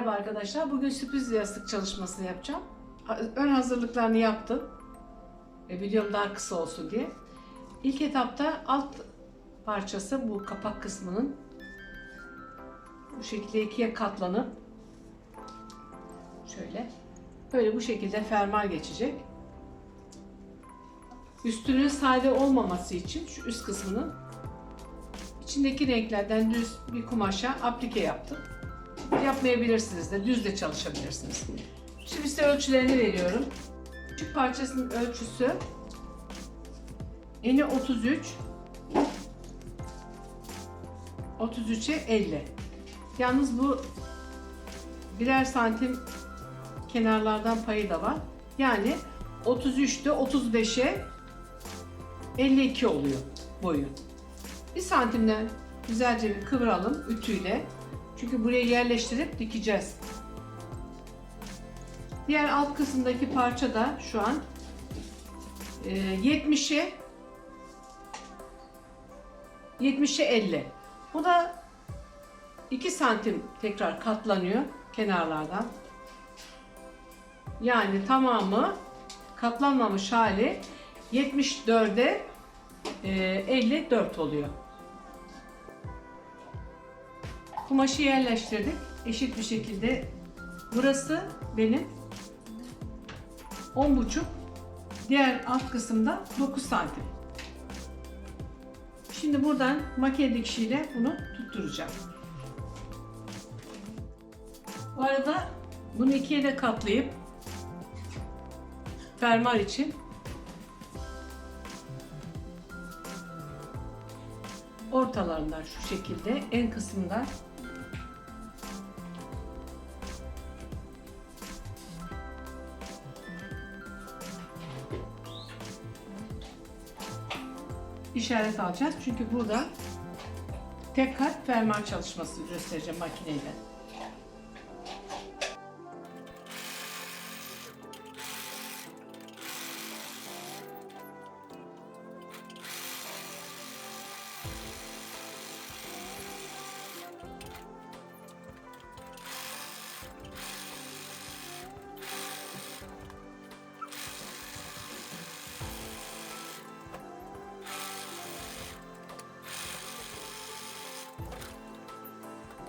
Merhaba arkadaşlar. Bugün sürpriz yastık çalışmasını yapacağım. Ön hazırlıklarını yaptım. E, videom daha kısa olsun diye. İlk etapta alt parçası bu kapak kısmının bu şekilde ikiye katlanıp şöyle böyle bu şekilde fermuar geçecek. Üstünün sade olmaması için şu üst kısmının içindeki renklerden düz bir kumaşa aplike yaptım. Yapmayabilirsiniz de düz de çalışabilirsiniz. Şimdi size ölçülerini veriyorum. Küçük parçasının ölçüsü eni 33 33'e 50. Yalnız bu birer santim kenarlardan payı da var. Yani 33'te 35'e 52 oluyor boyu. Bir santimden güzelce bir kıvıralım ütüyle. Çünkü buraya yerleştirip dikeceğiz. Diğer alt kısımdaki parça da şu an e, 70'e 70'e 50. Bu da 2 santim tekrar katlanıyor kenarlardan. Yani tamamı katlanmamış hali 74'e e, 54 oluyor. Kumaşı yerleştirdik. Eşit bir şekilde. Burası benim 10,5. Diğer alt kısımda 9 santim. Şimdi buradan makine dikişiyle bunu tutturacağım. Bu arada bunu ikiye de katlayıp fermuar için ortalarından şu şekilde en kısımda işaret alacağız. Çünkü burada tek kat fermuar çalışması göstereceğim makineyle.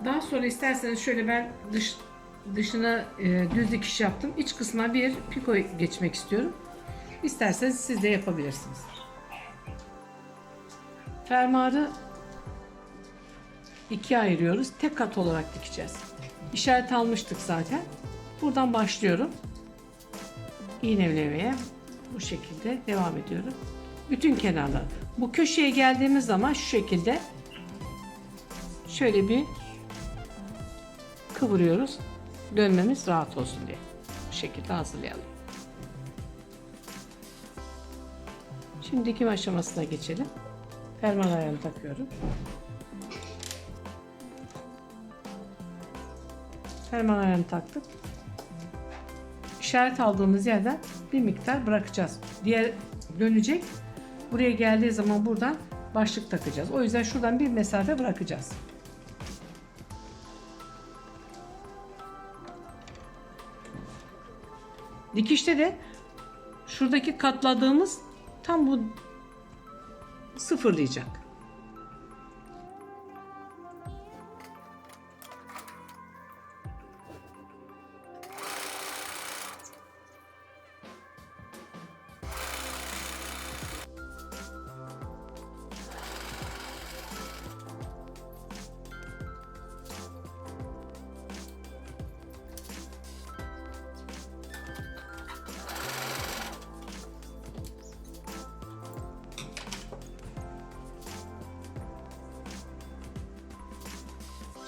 Daha sonra isterseniz şöyle ben dış dışına e, düz dikiş yaptım. İç kısmına bir piko geçmek istiyorum. İsterseniz siz de yapabilirsiniz. Fermuarı ikiye ayırıyoruz. Tek kat olarak dikeceğiz. İşaret almıştık zaten. Buradan başlıyorum. İğnelemeye bu şekilde devam ediyorum. Bütün kenarlar. Bu köşeye geldiğimiz zaman şu şekilde şöyle bir kıvırıyoruz. Dönmemiz rahat olsun diye. Bu şekilde hazırlayalım. Şimdi dikim aşamasına geçelim. Fermuar ayarını takıyorum. Fermuar ayarını taktık. İşaret aldığımız yerden bir miktar bırakacağız. Diğer dönecek. Buraya geldiği zaman buradan başlık takacağız. O yüzden şuradan bir mesafe bırakacağız. Dikişte de şuradaki katladığımız tam bu sıfırlayacak.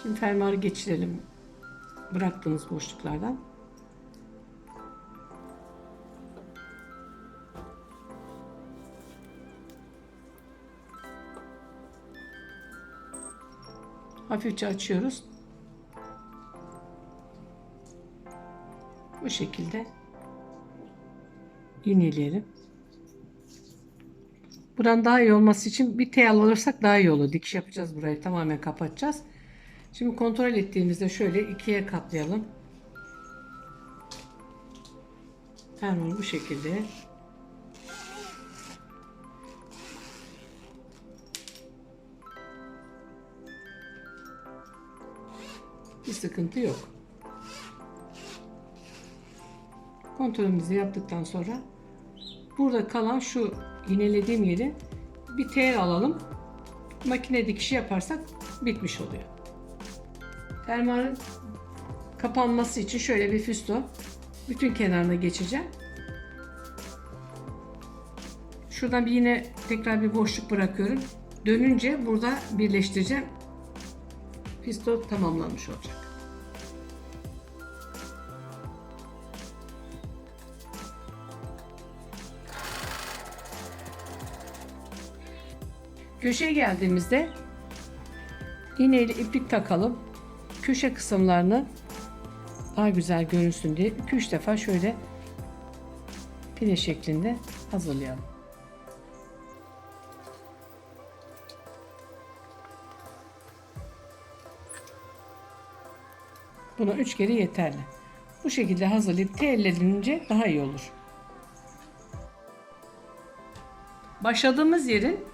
Şimdi fermuarı geçirelim bıraktığımız boşluklardan. Hafifçe açıyoruz. Bu şekilde iğneleyelim. Buranın daha iyi olması için bir teyal alırsak daha iyi olur. Dikiş yapacağız burayı tamamen kapatacağız. Şimdi kontrol ettiğimizde şöyle ikiye katlayalım. Hemen bu şekilde. Bir sıkıntı yok. Kontrolümüzü yaptıktan sonra burada kalan şu iğnelediğim yeri bir tel alalım. Makine dikişi yaparsak bitmiş oluyor. Fermuarın kapanması için şöyle bir füsto bütün kenarına geçeceğim. Şuradan bir yine tekrar bir boşluk bırakıyorum. Dönünce burada birleştireceğim. Fisto tamamlanmış olacak. Köşeye geldiğimizde iğneyle iplik takalım. Köşe kısımlarını daha güzel görünsün diye 2-3 defa şöyle pide şeklinde hazırlayalım. Buna 3 kere yeterli. Bu şekilde hazırlayıp tellenince daha iyi olur. Başladığımız yerin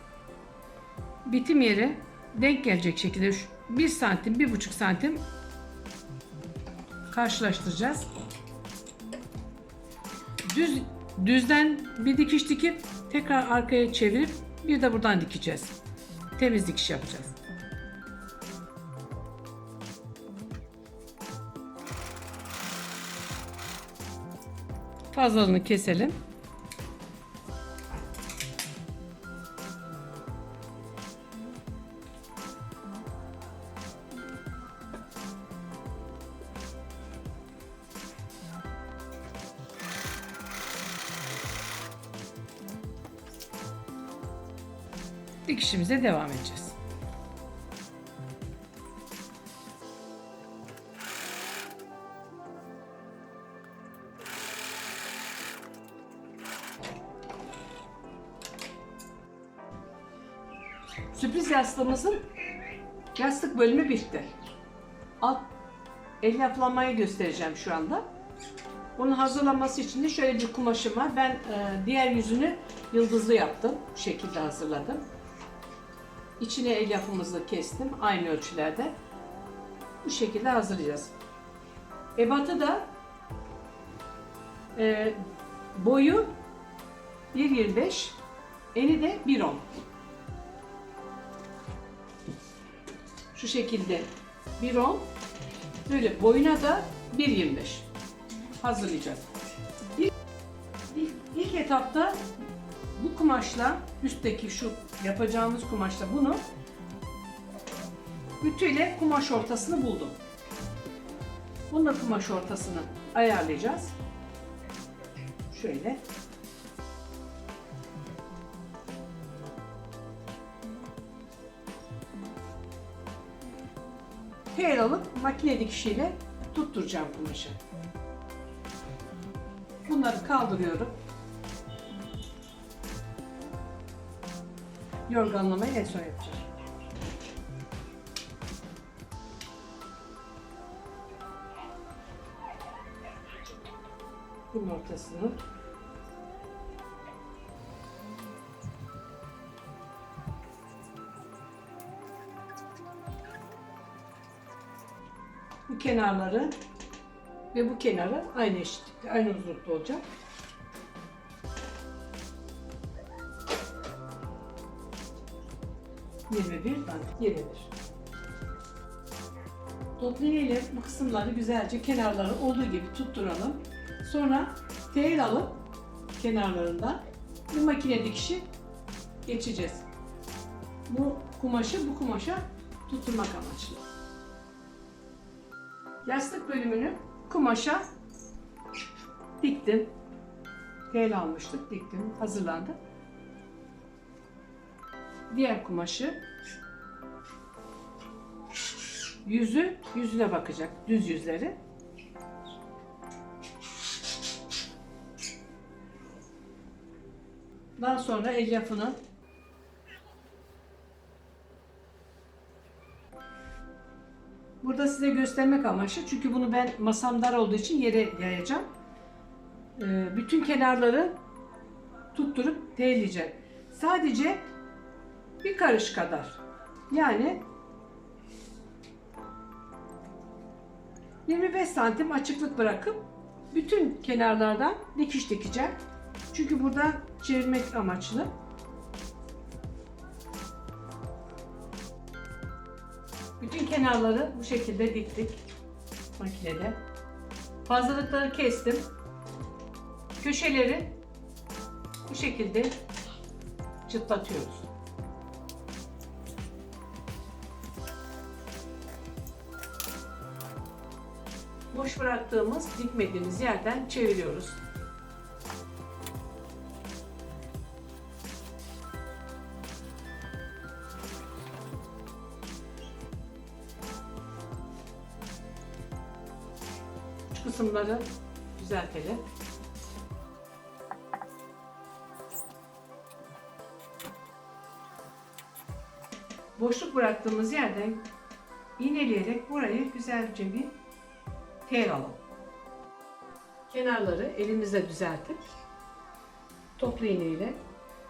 bitim yeri denk gelecek şekilde 1 santim, 1,5 santim karşılaştıracağız. Düz düzden bir dikiş dikip tekrar arkaya çevirip bir de buradan dikeceğiz. Temiz dikiş yapacağız. Fazlalığını keselim. Dikişimize devam edeceğiz. Sürpriz yastığımızın yastık bölümü bitti. Alt el yapılamayı göstereceğim şu anda. Bunu hazırlaması için de şöyle bir kumaşım var. Ben e, diğer yüzünü yıldızlı yaptım. Bu şekilde hazırladım. İçine el yapımızı kestim. Aynı ölçülerde. Bu şekilde hazırlayacağız. Ebatı da e, boyu 1.25 eni de 1.10 şu şekilde 1.10 böyle boyuna da 1.25 hazırlayacağız. İlk, ilk, etapta kumaşla üstteki şu yapacağımız kumaşla bunu ütüyle kumaş ortasını buldum. Bununla kumaş ortasını ayarlayacağız. Şöyle. Tel alıp makine dikişiyle tutturacağım kumaşı. Bunları kaldırıyorum. Yorganlamayı en son yapacağım. Bunun ortasını bu kenarları ve bu kenarı aynı eşitlikte, aynı uzunlukta olacak. Yirmi bir tane, yirmi bir. Toplu ile bu kısımları güzelce kenarları olduğu gibi tutturalım. Sonra tel alıp kenarlarından bir makine dikişi geçeceğiz. Bu kumaşı bu kumaşa tutturmak amaçlı. Yastık bölümünü kumaşa diktim. Tel almıştık, diktim, hazırlandı. Diğer kumaşı yüzü yüzüne bakacak, düz yüzleri. Daha sonra elyafını Burada size göstermek amaçlı çünkü bunu ben masam dar olduğu için yere yayacağım. Ee, bütün kenarları tutturup teyeleyeceğim. Sadece bir karış kadar. Yani 25 santim açıklık bırakıp bütün kenarlardan dikiş dikeceğim. Çünkü burada çevirmek amaçlı. Bütün kenarları bu şekilde diktik makinede. Fazlalıkları kestim. Köşeleri bu şekilde çıtlatıyoruz. Boş bıraktığımız, dikmediğimiz yerden çeviriyoruz. Şu kısımları düzeltelim. Boşluk bıraktığımız yerden iğneleyerek burayı güzelce bir alalım. Kenarları elimizle düzeltip toplu iğneyle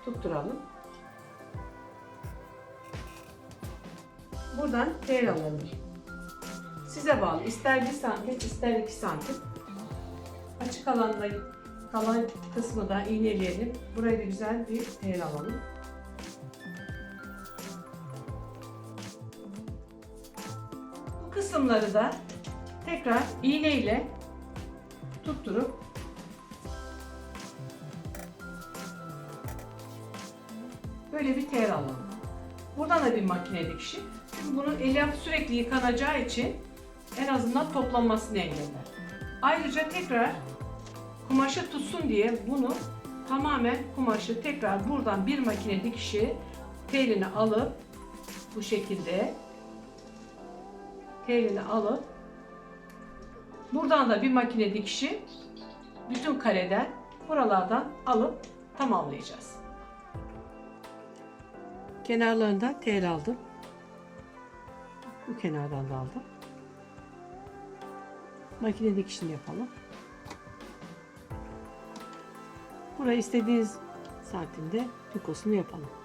tutturalım. Buradan tel alalım. Size bağlı. İster 1 santim, ister 2 santim. Açık alanda kalan kısmı da iğneleyelim. Buraya da güzel bir tel alalım. Bu kısımları da tekrar iğne ile tutturup böyle bir tel alalım. Buradan da bir makine dikişi. Çünkü bunun eli sürekli yıkanacağı için en azından toplanmasını engeller. Ayrıca tekrar kumaşı tutsun diye bunu tamamen kumaşı tekrar buradan bir makine dikişi telini alıp bu şekilde telini alıp buradan da bir makine dikişi bütün kareden buralardan alıp tamamlayacağız. Kenarlarında tel aldım. Bu kenardan da aldım. Makine dikişini yapalım. Buraya istediğiniz santimde tükosunu yapalım.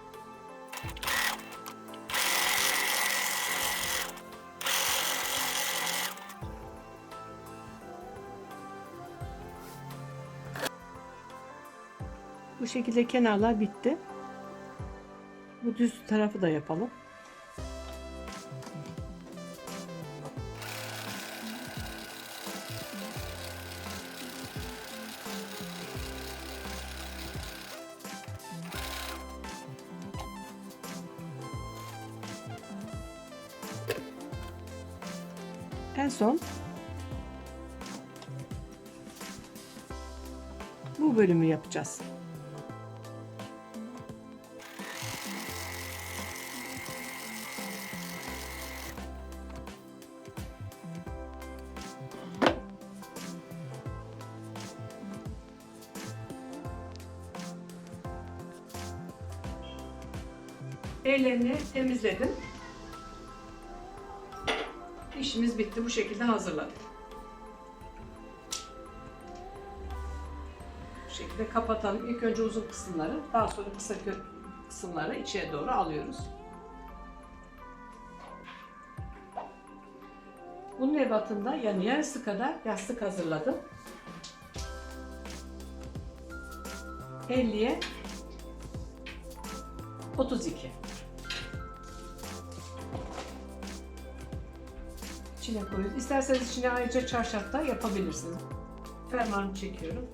Şekilde kenarlar bitti. Bu düz tarafı da yapalım. En son bu bölümü yapacağız. Ellerini temizledim. İşimiz bitti. Bu şekilde hazırladık. Bu şekilde kapatalım. İlk önce uzun kısımları, daha sonra kısa kısımları içeri doğru alıyoruz. Bunun ebatında yani yarısı kadar yastık hazırladım. 50'ye 32. İçine koyuyoruz. İsterseniz içine ayrıca çarşaf da yapabilirsiniz. Fermuarını çekiyorum.